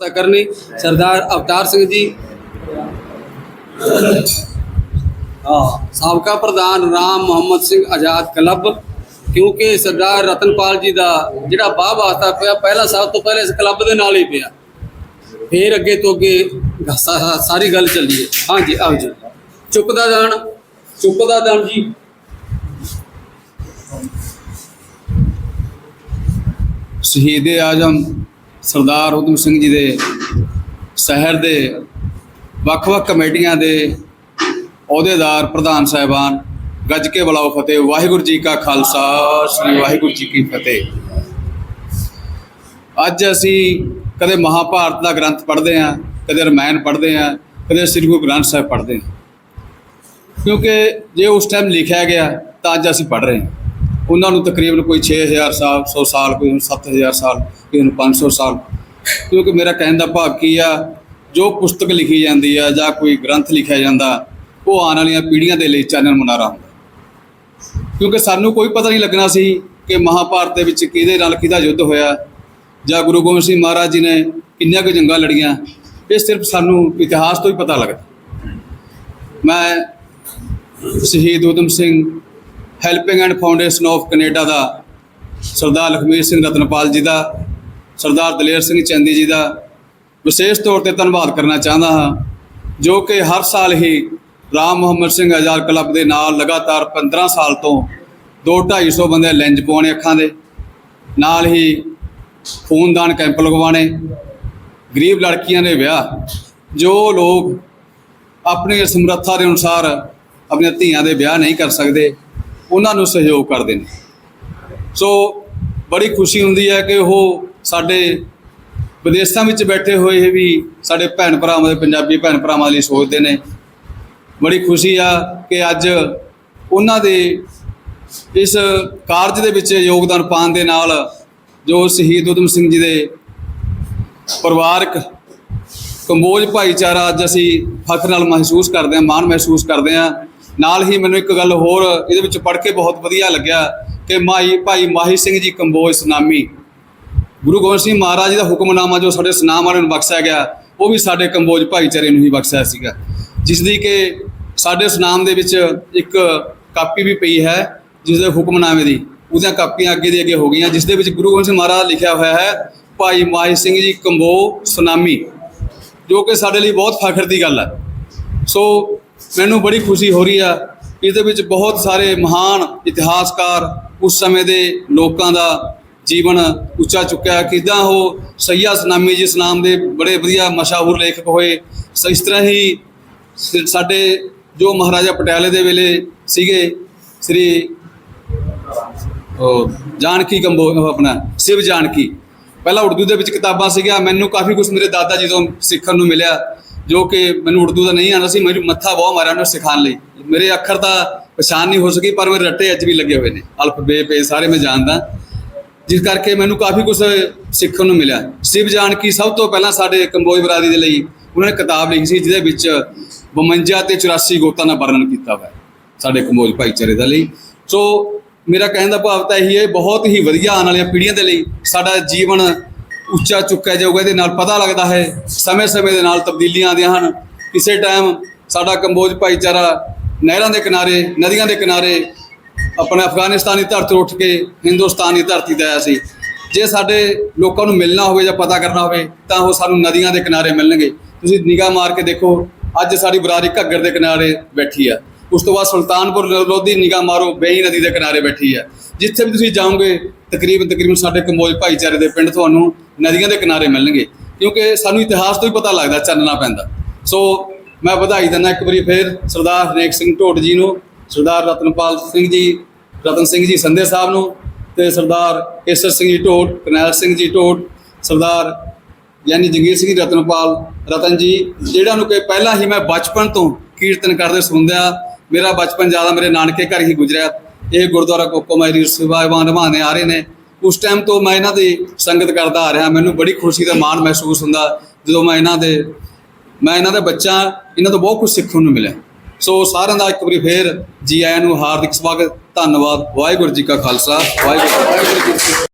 ਤਾਂ ਕਰਨੀ। ਸਰਦਾਰ ਅਵਤਾਰ ਸਿੰਘ ਜੀ। ਹਾਂ, ਸਾਬਕਾ ਪ੍ਰਧਾਨ ਰਾਮ ਮੁਹੰਮਦ ਸਿੰਘ ਆਜ਼ਾਦ ਕਲੱਬ, ਕਿਉਂਕਿ ਸਰਦਾਰ ਰਤਨਪਾਲ ਜੀ ਦਾ ਜਿਹੜਾ ਬਾਹ ਵਾਸਤਾ ਪਿਆ, ਪਹਿਲਾ ਸਭ ਤੋਂ ਪਹਿਲੇ ਇਸ ਕਲੱਬ ਦੇ ਨਾਲ ਹੀ ਪਿਆ। ਫੇਰ ਅੱਗੇ ਤੋਂ ਅੱਗੇ ਸਾਰੀ ਗੱਲ ਚੱਲੀ ਹੈ। ਹਾਂਜੀ, ਆਓ ਜੀ। ਚੁੱਪ ਦਾ ਦਾਨ ਚੁੱਪ ਜੀ। ਸ਼ਹੀਦ ਆਜਮ। ਸਰਦਾਰ ਉਦਮ ਸਿੰਘ ਜੀ ਦੇ ਸ਼ਹਿਰ ਦੇ ਵੱਖ-ਵੱਖ ਕਮੇਟੀਆਂ ਦੇ ਅਹੁਦੇਦਾਰ, ਪ੍ਰਧਾਨ ਸਾਹਿਬਾਨ, ਗੱਜ ਕੇ ਬੁਲਾਓ ਫਤਿਹ। ਵਾਹਿਗੁਰੂ ਜੀ ਕਾ ਖਾਲਸਾ, ਸ੍ਰੀ ਵਾਹਿਗੁਰੂ ਜੀ ਕੀ ਫਤਿਹ। ਅੱਜ ਅਸੀਂ ਕਦੇ ਮਹਾਭਾਰਤ ਦਾ ਗ੍ਰੰਥ ਪੜ੍ਹਦੇ ਹਾਂ, ਕਦੇ ਰਮਾਇਣ ਪੜ੍ਹਦੇ ਹਾਂ, ਕਦੇ ਸ੍ਰੀ ਗੁਰੂ ਗ੍ਰੰਥ ਸਾਹਿਬ ਪੜ੍ਹਦੇ ਹਾਂ। ਕਿਉਂਕਿ ਜੇ ਉਸ ਟਾਈਮ ਲਿਖਿਆ ਗਿਆ, ਤਾਂ ਅੱਜ ਅਸੀਂ ਪੜ੍ਹ ਰਹੇ ਹਾਂ। ਉਹਨਾਂ ਨੂੰ ਤਕਰੀਬਨ ਕੋਈ 6000 ਸਾਲ 100 ਸਾਲ, ਕੋਈ ਨੂੰ 7000 ਸਾਲ, ਕੋਈ ਨੂੰ 500 ਸਾਲ। ਕਿਉਂਕਿ ਮੇਰਾ ਕਹਿਣ ਦਾ ਭਾਵ ਕੀ ਆ, ਜੋ ਪੁਸਤਕ ਲਿਖੀ ਜਾਂਦੀ ਆ ਜਾਂ ਕੋਈ ਗ੍ਰੰਥ ਲਿਖਿਆ ਜਾਂਦਾ, ਉਹ ਆਉਣ ਵਾਲੀਆਂ ਪੀੜ੍ਹੀਆਂ ਦੇ ਲਈ ਚਾਨਣ ਮੁਨਾਰਾ ਹੁੰਦਾ। ਕਿਉਂਕਿ ਸਾਨੂੰ ਕੋਈ ਪਤਾ ਨਹੀਂ ਲੱਗਣਾ ਸੀ ਕਿ ਮਹਾਭਾਰਤ ਦੇ ਵਿੱਚ ਕਿਹਦੇ ਨਾਲ ਕਿਹਦਾ ਯੁੱਧ ਹੋਇਆ, ਜਾਂ ਗੁਰੂ ਗੋਬਿੰਦ ਸਿੰਘ ਮਹਾਰਾਜ ਜੀ ਨੇ ਕਿੰਨੀਆਂ ਕੁ ਜੰਗਾਂ ਲੜੀਆਂ, ਇਹ ਸਿਰਫ ਸਾਨੂੰ ਇਤਿਹਾਸ ਤੋਂ ਹੀ ਪਤਾ ਲੱਗਦਾ। ਮੈਂ Shaheed Udham Singh helping and foundation of Canada ਦਾ ਸਰਦਾਰ ਲਖਮੀਰ ਸਿੰਘ ਰਤਨਪਾਲ ਜੀ ਦਾ, ਸਰਦਾਰ ਦਲੇਰ ਸਿੰਘ ਚੰਦੀ ਜੀ ਦਾ ਵਿਸ਼ੇਸ਼ ਤੌਰ ਤੇ ਧੰਨਵਾਦ ਕਰਨਾ ਚਾਹੁੰਦਾ ਹਾਂ, ਜੋ ਕਿ ਹਰ ਸਾਲ ਹੀ ਰਾਮ ਮੁਹੰਮਦ ਸਿੰਘ ਆਜ਼ਾਦ ਕਲੱਬ ਦੇ ਨਾਲ ਲਗਾਤਾਰ 15 ਸਾਲ ਤੋਂ 2-250 ਬੰਦੇ ਲੈਂਜ ਪਾਉਣੇ ਅੱਖਾਂ ਦੇ, ਨਾਲ ਹੀ ਖੂਨਦਾਨ ਕੈਂਪ ਲਗਵਾਉਣੇ, ਗਰੀਬ ਲੜਕੀਆਂ ਦੇ ਵਿਆਹ, ਜੋ ਲੋਕ ਆਪਣੀ ਸਮਰੱਥਾ ਦੇ ਅਨੁਸਾਰ ਆਪਣੀਆਂ ਧੀਆਂ ਦੇ ਵਿਆਹ ਨਹੀਂ ਕਰ ਸਕਦੇ ਉਹਨਾਂ ਨੂੰ ਸਹਿਯੋਗ ਕਰਦੇ ਨੇ। ਸੋ ਬੜੀ ਖੁਸ਼ੀ ਹੁੰਦੀ ਹੈ ਕਿ ਉਹ ਸਾਡੇ ਵਿਦੇਸ਼ਾਂ ਵਿੱਚ ਬੈਠੇ ਹੋਏ ਵੀ ਸਾਡੇ ਭੈਣ ਭਰਾਵਾਂ ਦੇ, ਪੰਜਾਬੀ ਭੈਣ ਭਰਾਵਾਂ ਲਈ ਸੋਚਦੇ ਨੇ। ਬੜੀ ਖੁਸ਼ੀ ਆ ਕਿ ਅੱਜ ਉਹਨਾਂ ਦੇ ਇਸ ਕਾਰਜ ਦੇ ਵਿੱਚ ਯੋਗਦਾਨ ਪਾਉਣ ਦੇ ਨਾਲ ਜੋ ਸ਼ਹੀਦ ਉਦਮ ਸਿੰਘ ਜੀ ਦੇ ਪਰਿਵਾਰਕ ਕੰਬੋਜ ਭਾਈਚਾਰਾ ਅੱਜ ਅਸੀਂ ਫਖਰ ਨਾਲ ਮਹਿਸੂਸ ਕਰਦੇ ਹਾਂ, ਮਾਣ ਮਹਿਸੂਸ ਕਰਦੇ ਹਾਂ। ਨਾਲ ਹੀ ਮੈਨੂੰ ਇੱਕ ਗੱਲ ਹੋਰ ਇਹਦੇ ਵਿੱਚ ਪੜ੍ਹ ਕੇ ਬਹੁਤ ਵਧੀਆ ਲੱਗਿਆ ਕਿ ਮਾਈ, ਭਾਈ ਮਾਹੀ ਸਿੰਘ ਜੀ ਕੰਬੋਜ ਸੁਨਾਮੀ। ਗੁਰੂ ਗੋਬਿੰਦ ਸਿੰਘ ਮਹਾਰਾਜ ਜੀ ਦਾ ਹੁਕਮਨਾਮਾ ਜੋ ਸਾਡੇ ਸੁਨਾਮ ਵਾਲਿਆਂ ਨੂੰ ਬਖਸ਼ਿਆ ਗਿਆ, ਉਹ ਵੀ ਸਾਡੇ ਕੰਬੋਜ ਭਾਈਚਾਰੇ ਨੂੰ ਹੀ ਬਖਸ਼ਿਆ ਸੀਗਾ। ਜਿਸ ਦੀ ਕਿ ਸਾਡੇ ਸੁਨਾਮ ਦੇ ਵਿੱਚ ਇੱਕ ਕਾਪੀ ਵੀ ਪਈ ਹੈ, ਜਿਸ ਦੇ ਹੁਕਮਨਾਮੇ ਦੀ। ਉਹਦੀਆਂ ਕਾਪੀਆਂ ਅੱਗੇ ਦੀ ਅੱਗੇ ਹੋ ਗਈਆਂ, ਜਿਸ ਦੇ ਵਿੱਚ ਗੁਰੂ ਗੋਬਿੰਦ ਸਿੰਘ ਮਹਾਰਾਜ ਲਿਖਿਆ ਹੋਇਆ ਹੈ, ਭਾਈ ਮਾਹੀ ਸਿੰਘ ਜੀ ਕੰਬੋ ਸੁਨਾਮੀ। ਜੋ ਕਿ ਸਾਡੇ ਲਈ ਬਹੁਤ ਫਖਰ ਦੀ ਗੱਲ ਹੈ ਸੋ ਮੈਨੂੰ ਬੜੀ ਖੁਸ਼ੀ ਹੋ ਰਹੀ ਆ, ਇਹਦੇ ਵਿੱਚ ਬਹੁਤ ਸਾਰੇ ਮਹਾਨ ਇਤਿਹਾਸਕਾਰ ਉਸ ਸਮੇਂ ਦੇ ਲੋਕਾਂ ਦਾ ਜੀਵਨ ਉੱਚਾ ਚੁੱਕਿਆ। ਕਿਦਾਂ ਉਹ ਸਈਆ ਸੁਨਾਮੀ ਜੀ ਨਾਮ ਦੇ ਬੜੇ ਵਧੀਆ ਮਸ਼ਹੂਰ ਲੇਖਕ ਹੋਏ, ਸੋ, ਇਸ ਤਰ੍ਹਾਂ ਹੀ ਸਾਡੇ ਜੋ ਮਹਾਰਾਜਾ ਪਟਿਆਲੇ ਦੇ ਵੇਲੇ ਸੀਗੇ, ਸ੍ਰੀ, ਉਹ, ਜਾਨਕੀ ਕੰਬੋ ਆਪਣਾ, ਸ਼ਿਵ ਜਾਨਕੀ। ਪਹਿਲਾਂ ਉਰਦੂ ਦੇ ਵਿੱਚ ਕਿਤਾਬਾਂ ਸੀਗੀਆਂ, ਮੈਨੂੰ ਕਾਫੀ ਕੁਝ ਮੇਰੇ ਦਾਦਾ ਜੀ ਤੋਂ ਸਿੱਖਣ ਨੂੰ ਮਿਲਿਆ, ਜੋ ਕਿ ਮੈਨੂੰ ਉਰਦੂ ਦਾ ਨਹੀਂ ਆਉਂਦਾ ਸੀ, ਮੈਨੂੰ ਮੱਥਾ ਬਹੁਤ ਮਾਰਿਆ ਉਹਨੂੰ ਸਿਖਾਉਣ ਲਈ। ਮੇਰੇ ਅੱਖਰ ਤਾਂ ਪਛਾਣ ਨਹੀਂ ਹੋ ਸਕੀ, ਪਰ ਮੇਰੇ ਰੱਟੇ ਅੱਜ ਵੀ ਲੱਗੇ ਹੋਏ ਨੇ। ਅਲਫ, ਬੇ, ਪੇ, ਸਾਰੇ ਮੈਂ ਜਾਣਦਾ। ਜਿਸ ਕਰਕੇ ਮੈਨੂੰ ਕਾਫੀ ਕੁਝ ਸਿੱਖਣ ਨੂੰ ਮਿਲਿਆ। ਸ਼ਿਵ ਜਾਨਕੀ ਸਭ ਤੋਂ ਪਹਿਲਾਂ ਸਾਡੇ ਕੰਬੋਜ ਬਰਾਦਰੀ ਦੇ ਲਈ ਉਹਨਾਂ ਨੇ ਕਿਤਾਬ ਲਿਖੀ ਸੀ, ਜਿਹਦੇ ਵਿੱਚ 52 ਤੇ 84 ਗੋਤਾਂ ਦਾ ਵਰਣਨ ਕੀਤਾ ਹੋਇਆ ਸਾਡੇ ਕੰਬੋਜ ਭਾਈਚਾਰੇ ਦੇ ਲਈ। ਸੋ ਮੇਰਾ ਕਹਿਣ ਦਾ ਭਾਵ ਤਾਂ ਇਹੀ ਹੈ ਬਹੁਤ ਹੀ ਵਧੀਆ ਆਉਣ ਵਾਲੀਆਂ ਪੀੜ੍ਹੀਆਂ ਦੇ ਲਈ ਸਾਡਾ ਜੀਵਨ ਉੱਚਾ ਚੁੱਕਿਆ ਜਾਊਗਾ, ਇਹਦੇ ਨਾਲ ਪਤਾ ਲੱਗਦਾ ਹੈ ਸਮੇਂ-ਸਮੇਂ ਦੇ ਨਾਲ ਤਬਦੀਲੀਆਂ ਆਉਂਦੀਆਂ ਹਨ। ਕਿਸੇ ਟਾਈਮ ਸਾਡਾ ਕੰਬੋਜ ਭਾਈਚਾਰਾ ਨਹਿਰਾਂ ਦੇ ਕਿਨਾਰੇ, ਨਦੀਆਂ ਦੇ ਕਿਨਾਰੇ ਆਪਣੇ ਅਫਗਾਨਿਸਤਾਨ ਦੀ ਧਰਤੀ ਉੱਠ ਕੇ ਹਿੰਦੁਸਤਾਨ ਦੀ ਧਰਤੀ ਤੇ ਆਇਆ ਸੀ। ਜੇ ਸਾਡੇ ਲੋਕਾਂ ਨੂੰ ਮਿਲਣਾ ਹੋਵੇ ਜਾਂ ਪਤਾ ਕਰਨਾ ਹੋਵੇ, ਤਾਂ ਉਹ ਸਾਨੂੰ ਨਦੀਆਂ ਦੇ ਕਿਨਾਰੇ ਮਿਲਣਗੇ। ਤੁਸੀਂ ਨਿਗਾਹ ਮਾਰ ਕੇ ਦੇਖੋ, ਅੱਜ ਸਾਡੀ ਬਰਾਦਰੀ ਘੱਗਰ ਦੇ ਕਿਨਾਰੇ ਬੈਠੀ ਆ। ਉਸ ਤੋਂ ਬਾਅਦ ਸੁਲਤਾਨਪੁਰ ਲੋਧੀ ਨਿਗਾਹ ਮਾਰੋ ਬੇਈ ਨਦੀ ਦੇ ਕਿਨਾਰੇ ਬੈਠੀ ਆ ਜਿੱਥੇ ਵੀ ਤੁਸੀਂ ਜਾਓਗੇ, ਤਕਰੀਬਨ ਤਕਰੀਬਨ ਸਾਡੇ ਕੰਬੋਜ ਭਾਈਚਾਰੇ ਦੇ ਪਿੰਡ ਤੁਹਾਨੂੰ ਨਦੀਆਂ ਦੇ ਕਿਨਾਰੇ ਮਿਲਣਗੇ। ਕਿਉਂਕਿ ਸਾਨੂੰ ਇਤਿਹਾਸ ਤੋਂ ਹੀ ਪਤਾ ਲੱਗਦਾ, ਚਾਨਣਾ ਪੈਂਦਾ। ਸੋ ਮੈਂ ਵਧਾਈ ਦਿੰਦਾ ਇੱਕ ਵਾਰੀ ਫੇਰ ਸਰਦਾਰ ਹਰਨੇਕ ਸਿੰਘ ਢੋਟ ਜੀ ਨੂੰ, ਸਰਦਾਰ ਰਤਨਪਾਲ ਸਿੰਘ ਜੀ, ਰਤਨ ਸਿੰਘ ਜੀ ਸੰਧੇ ਸਾਹਿਬ ਨੂੰ ਤੇ ਸਰਦਾਰ ਕੇਸਰ ਸਿੰਘ ਜੀ ਢੋਟ, ਕਰਨੈਲ ਸਿੰਘ ਜੀ ਢੋਟ, ਸਰਦਾਰ ਯਾਨੀ ਜੰਗੀਰ ਸਿੰਘ ਜੀ, ਰਤਨਪਾਲ, ਰਤਨ ਜੀ, ਜਿਹੜਾ ਨੂੰ ਕਿ ਪਹਿਲਾਂ ਹੀ ਮੈਂ ਬਚਪਨ ਤੋਂ ਕੀਰਤਨ ਕਰਦੇ ਸੁਣਦਿਆ ਮੇਰਾ ਬਚਪਨ ਜ਼ਿਆਦਾ ਮੇਰੇ ਨਾਨਕੇ ਘਰ ਹੀ ਗੁਜ਼ਰਿਆ। ਇਹ ਗੁਰਦੁਆਰਾ ਕੋਕੋ ਮਾਇਰੀ ਸੇਵਾਵਾਂ ਨਿਭਾਉਂਦੇ ਆ ਰਹੇ ਨੇ। ਉਸ ਟਾਈਮ ਤੋਂ ਮੈਂ ਇਹਨਾਂ ਦੀ ਸੰਗਤ ਕਰਦਾ ਆ ਰਿਹਾ। ਮੈਨੂੰ ਬੜੀ ਖੁਸ਼ੀ ਦਾ ਮਾਣ ਮਹਿਸੂਸ ਹੁੰਦਾ। ਜਦੋਂ ਮੈਂ ਇਹਨਾਂ ਦੇ, ਮੈਂ ਇਹਨਾਂ ਦਾ ਬੱਚਾ, ਇਹਨਾਂ ਤੋਂ ਬਹੁਤ ਕੁਝ ਸਿੱਖਣ ਨੂੰ ਮਿਲਿਆ। ਸੋ ਸਾਰਿਆਂ ਦਾ ਇੱਕ ਵਾਰੀ ਫੇਰ ਜੀ ਆਇਆਂ ਨੂੰ ਹਾਰਦਿਕ ਸਵਾਗਤ, ਧੰਨਵਾਦ। ਵਾਹਿਗੁਰੂ ਜੀ ਕਾ ਖਾਲਸਾ ਵਾਹਿਗੁਰੂ ਵਾਹਿਗੁਰੂ ਜੀ ਕੀ ਫਤਿਹ।